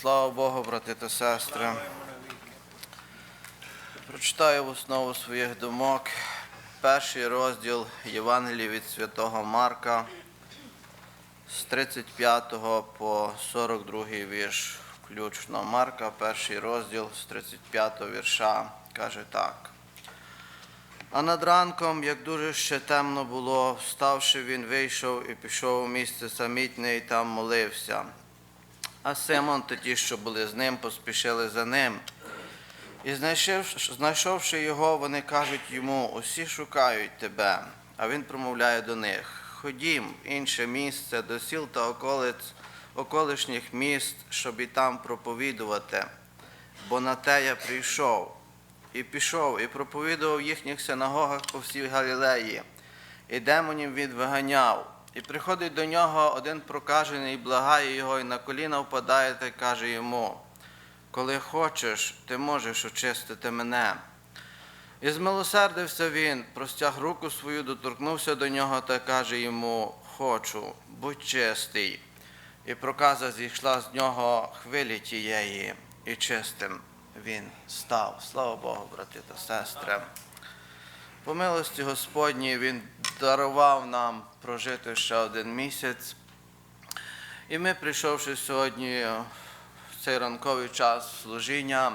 Слава Богу, брати та сестри. Прочитаю в основу своїх думок перший розділ Євангелії від Святого Марка з 35 по 42 вірш включно. Марка, перший розділ з 35 вірша, каже так. А над ранком, як дуже ще темно було, вставши, він вийшов і пішов у місце самітне і там молився. А Симон та ті, що були з ним, поспішили за ним. І знайшовши, його, вони кажуть йому, усі шукають тебе. А він промовляє до них: Ходім в інше місце до сіл та околиць, околишніх міст, щоб і там проповідувати, бо на те я прийшов. І пішов, і проповідував в їхніх синагогах по всій Галілеї, і демонів він виганяв. І приходить до нього один прокажений, благає його, і на коліна впадає та каже йому: Коли хочеш, ти можеш очистити мене. І змилосердився він, простяг руку свою, доторкнувся до нього та каже йому: Хочу, будь чистий. І проказа зійшла з нього хвилі тієї, і чистим він став. Слава Богу, брати та сестри. По милості Господній Він дарував нам прожити ще один місяць. І ми, прийшовши сьогодні в цей ранковий час служіння,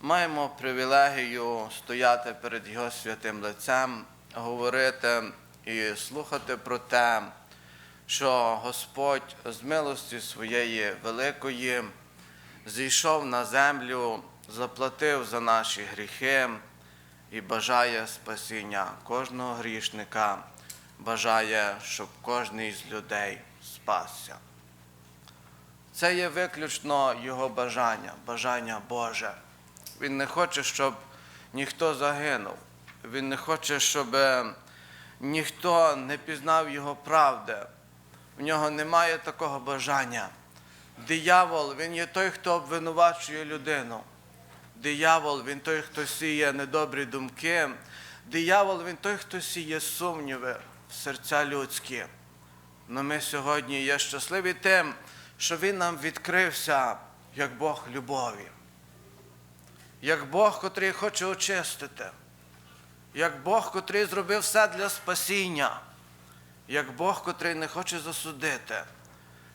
маємо привілегію стояти перед Його святим лицем, говорити і слухати про те, що Господь з милості своєї великої зійшов на землю, заплатив за наші гріхи і бажає спасіння кожного грішника, бажає, щоб кожен з людей спасся. Це є виключно його бажання, бажання Боже. Він не хоче, щоб ніхто загинув. Він не хоче, щоб ніхто не пізнав його правди. В нього немає такого бажання. Диявол, він є той, хто обвинувачує людину. Диявол, він той, хто сіє недобрі думки. Диявол, він той, хто сіє сумніви в серця людські. Но ми сьогодні є щасливі тим, що Він нам відкрився як Бог любові, як Бог, котрий хоче очистити, як Бог, котрий зробив все для спасіння, як Бог, котрий не хоче засудити,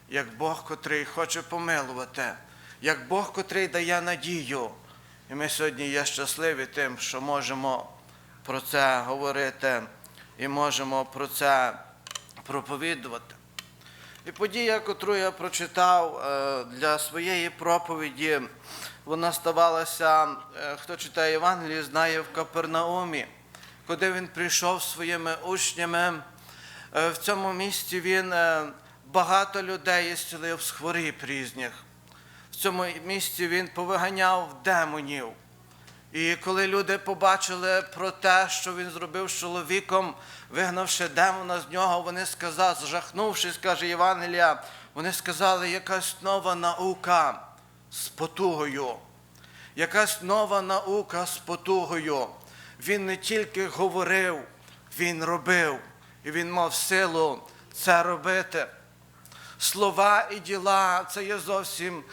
як Бог, котрий хоче помилувати, як Бог, котрий дає надію. І ми сьогодні є щасливі тим, що можемо про це говорити і можемо про це проповідувати. І подія, яку я прочитав е, для своєї проповіді, вона ставалася, е, хто читає Євангеліє, знає в Капернаумі, куди він прийшов своїми учнями. Е, В цьому місті він багато людей зцілив з хворіб різних. Цьому місці він повиганяв демонів. І коли люди побачили про те, що він зробив з чоловіком, вигнавши демона з нього, вони сказали, зжахнувшись, каже Євангелія, вони сказали, якась нова наука з потугою. Якась нова наука з потугою. Він не тільки говорив, він робив, і він мав силу це робити. Слова і діла це є зовсім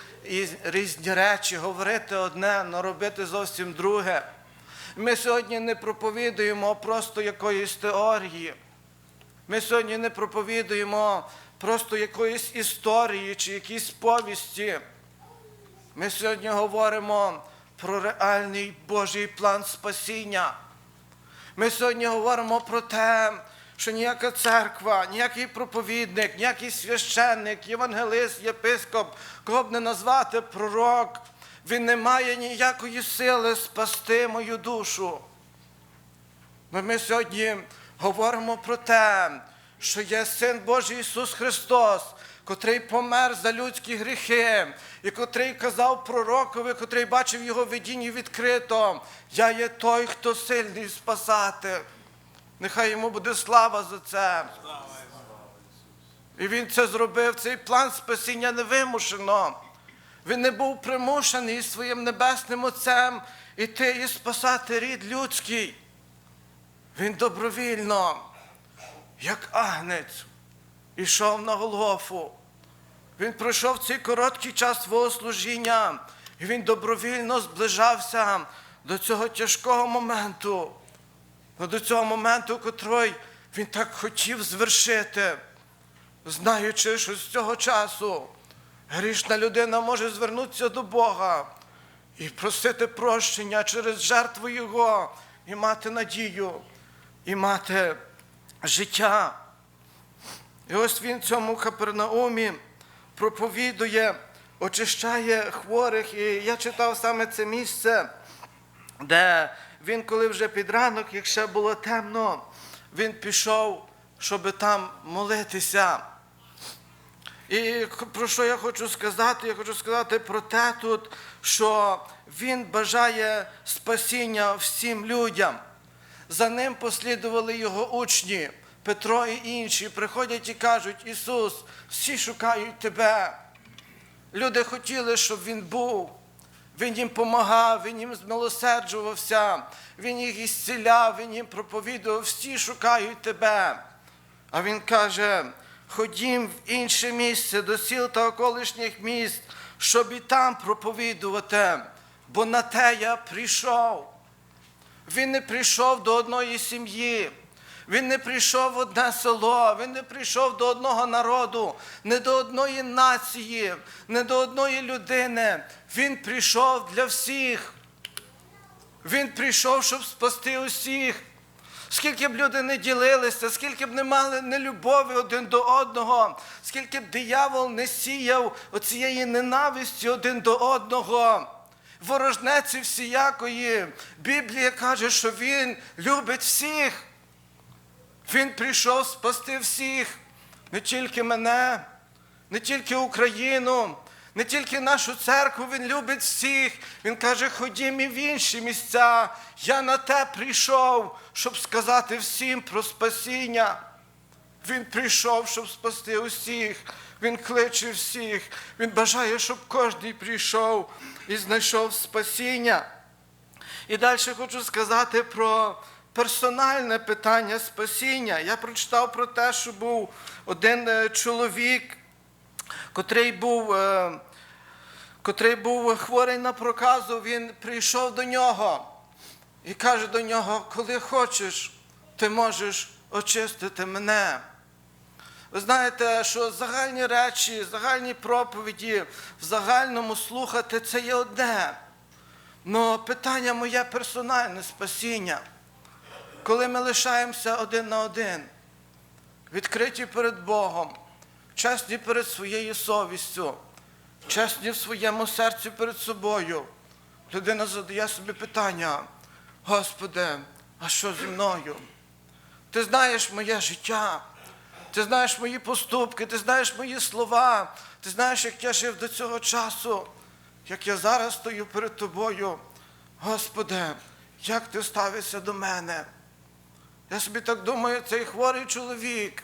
різні речі. Говорити одне, але робити зовсім друге. Ми сьогодні не проповідуємо просто якоїсь теорії. Ми сьогодні не проповідуємо просто якоїсь історії чи якісь повісті. Ми сьогодні говоримо про реальний Божий план спасіння. Ми сьогодні говоримо про те, що ніяка церква, ніякий проповідник, ніякий священник, євангелист, єпископ, кого б не назвати пророк, він не має ніякої сили спасти мою душу. Но ми сьогодні говоримо про те, що є Син Божий Ісус Христос, котрий помер за людські гріхи, і котрий казав пророкові, котрий бачив його видінні відкрито. Я є той, хто сильний спасати. Нехай йому буде слава за це. І він це зробив, цей план спасіння невимушено. Він не був примушений своїм небесним Отцем іти і спасати рід людський. Він добровільно, як агнець, ішов на Голгофу. Він пройшов цей короткий час свого служіння, і він добровільно зближався до цього тяжкого моменту, Ну, до цього моменту, котрий він так хотів звершити, знаючи, що з цього часу грішна людина може звернутися до Бога і просити прощення через жертву Його, і мати надію, і мати життя. І ось він цьому Капернаумі проповідує, очищає хворих. І я читав саме це місце, де він, коли вже під ранок, як ще було темно, він пішов, щоб там молитися. І про що я хочу сказати? Я хочу сказати про те тут, що він бажає спасіння всім людям. За ним послідували його учні, Петро і інші, приходять і кажуть, Ісус, всі шукають Тебе. Люди хотіли, щоб Він був. Він їм помагав, Він їм змилосерджувався, Він їх ісціляв, Він їм проповідував, всі шукають Тебе. А Він каже, ходім в інше місце до сіл та околишніх міст, щоб і там проповідувати, бо на те я прийшов. Він не прийшов до одної сім'ї. Він не прийшов в одне село, він не прийшов до одного народу, не до одної нації, не до одної людини. Він прийшов для всіх. Він прийшов, щоб спасти усіх. Скільки б люди не ділилися, скільки б не мали нелюбові один до одного, скільки б диявол не сіяв оцієї ненависті один до одного, ворожнеці всіякої. Біблія каже, що він любить всіх. Він прийшов спасти всіх, не тільки мене, не тільки Україну, не тільки нашу церкву, Він любить всіх. Він каже, ходім і в інші місця. Я на те прийшов, щоб сказати всім про спасіння. Він прийшов, щоб спасти усіх. Він кличе всіх. Він бажає, щоб кожен прийшов і знайшов спасіння. І далі хочу сказати про персональне питання спасіння. Я прочитав про те, що був один е, чоловік, котрий був, е, котрий був хворий на проказу, він прийшов до нього і каже до нього, коли хочеш, ти можеш очистити мене. Ви знаєте, що загальні речі, загальні проповіді в загальному слухати це є одне. Но питання моє персональне спасіння. Коли ми лишаємося один на один, відкриті перед Богом, чесні перед своєю совістю, чесні в своєму серці перед собою, людина задає собі питання, Господи, а що зі мною? Ти знаєш моє життя, ти знаєш мої поступки, ти знаєш мої слова, ти знаєш, як я жив до цього часу, як я зараз стою перед тобою. Господи, як ти ставишся до мене? Я собі так думаю, цей хворий чоловік,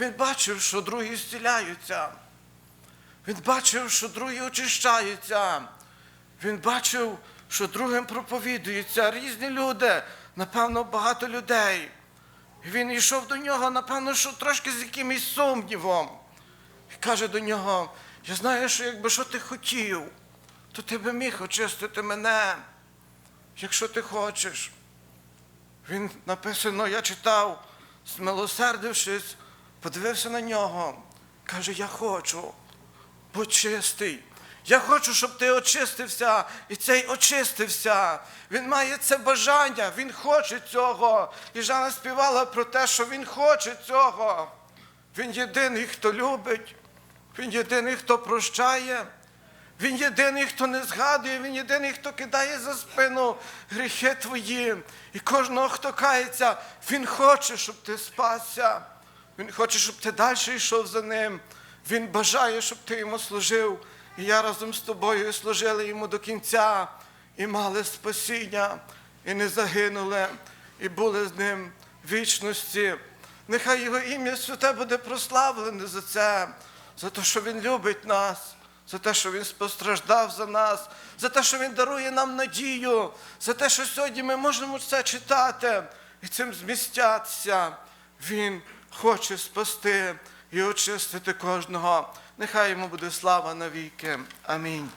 він бачив, що другі зціляються. Він бачив, що другі очищаються. Він бачив, що другим проповідуються різні люди, напевно, багато людей. І Він йшов до нього, напевно, що трошки з якимось сумнівом. І каже до нього: я знаю, що якби що ти хотів, то ти би міг очистити мене, якщо ти хочеш. Він написано, я читав, змилосердившись, подивився на нього, каже: Я хочу, будь чистий. Я хочу, щоб ти очистився, і цей очистився. Він має це бажання, він хоче цього. І Жанна співала про те, що він хоче цього. Він єдиний, хто любить, він єдиний, хто прощає. Він єдиний, хто не згадує, він єдиний, хто кидає за спину гріхи твої. І кожного, хто кається, він хоче, щоб ти спасся. Він хоче, щоб ти далі йшов за ним. Він бажає, щоб ти йому служив. І я разом з тобою служили йому до кінця, і мали спасіння, і не загинули, і були з ним вічності. Нехай його ім'я святе буде прославлене за це, за те, що він любить нас за те, що Він постраждав за нас, за те, що Він дарує нам надію, за те, що сьогодні ми можемо це читати і цим змістятися. Він хоче спасти і очистити кожного. Нехай йому буде слава навіки. Амінь.